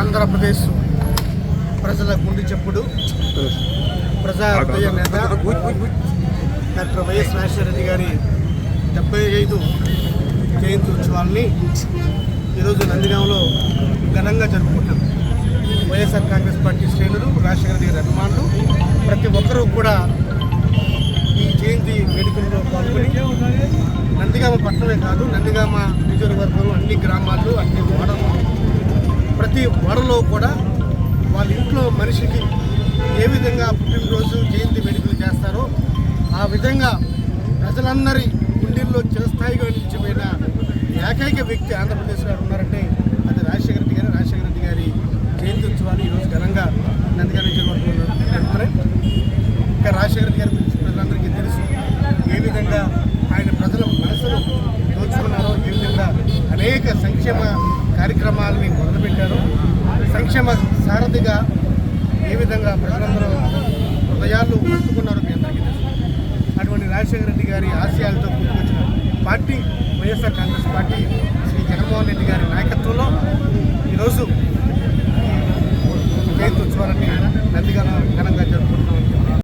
ఆంధ్రప్రదేశ్ ప్రజల గుండె చెప్పుడు. ప్రజా హృదయ నేత డాక్టర్ వైఎస్ రాజశేఖర రెడ్డి గారి డెబ్బై ఐదు జయంతి ఉత్సవాల్ని ఈరోజు నందిగాంలో ఘనంగా జరుపుకుంటాం వైఎస్ఆర్ కాంగ్రెస్ పార్టీ శ్రేణులు రాజశేఖర రెడ్డి గారి అభిమానులు ప్రతి ఒక్కరూ కూడా ఈ జయంతి వేడుకల్లో పాల్గొని నందిగామ పట్టణమే కాదు నందిగామ నియోజకవర్గంలో అన్ని గ్రామాలు అన్ని వాడలు ప్రతి వాడలో కూడా వాళ్ళ ఇంట్లో మనిషికి ఏ విధంగా పుట్టినరోజు జయంతి వేడుకలు చేస్తారో ఆ విధంగా ప్రజలందరి గుండెల్లో చిరస్థాయిగా నిలిచిపోయిన ఏకైక వ్యక్తి ఆంధ్రప్రదేశ్ గారు ఉన్నారంటే అది రాజశేఖర రెడ్డి గారు. రాజశేఖర రెడ్డి గారి జయంతి ఉత్సవాన్ని ఈరోజు ఘనంగా నందిగామ నియోజకవర్గంలో జరుపుతున్నాయి ఇంకా రాజశేఖర రెడ్డి గారి గురించి ప్రజలందరికీ తెలుసు ఏ విధంగా ఆయన ప్రజల మనసును అనేక సంక్షేమ కార్యక్రమాలని మొదలుపెట్టారు. సంక్షేమ సారథిగా ఏ విధంగా ప్రజలందరూ హృదయాలు పట్టుకున్నారో మీ అందరికీ తెలుసు. అటువంటి రాజశేఖర రెడ్డి గారి ఆశయాలతో పుట్టుకొచ్చిన party YSR Congress party Shri Jaganmohan Reddy గారి నాయకత్వంలో ఈరోజు జయంతి ఉత్సవాలని నందిగా ఘనంగా జరుపుకుంటున్నారు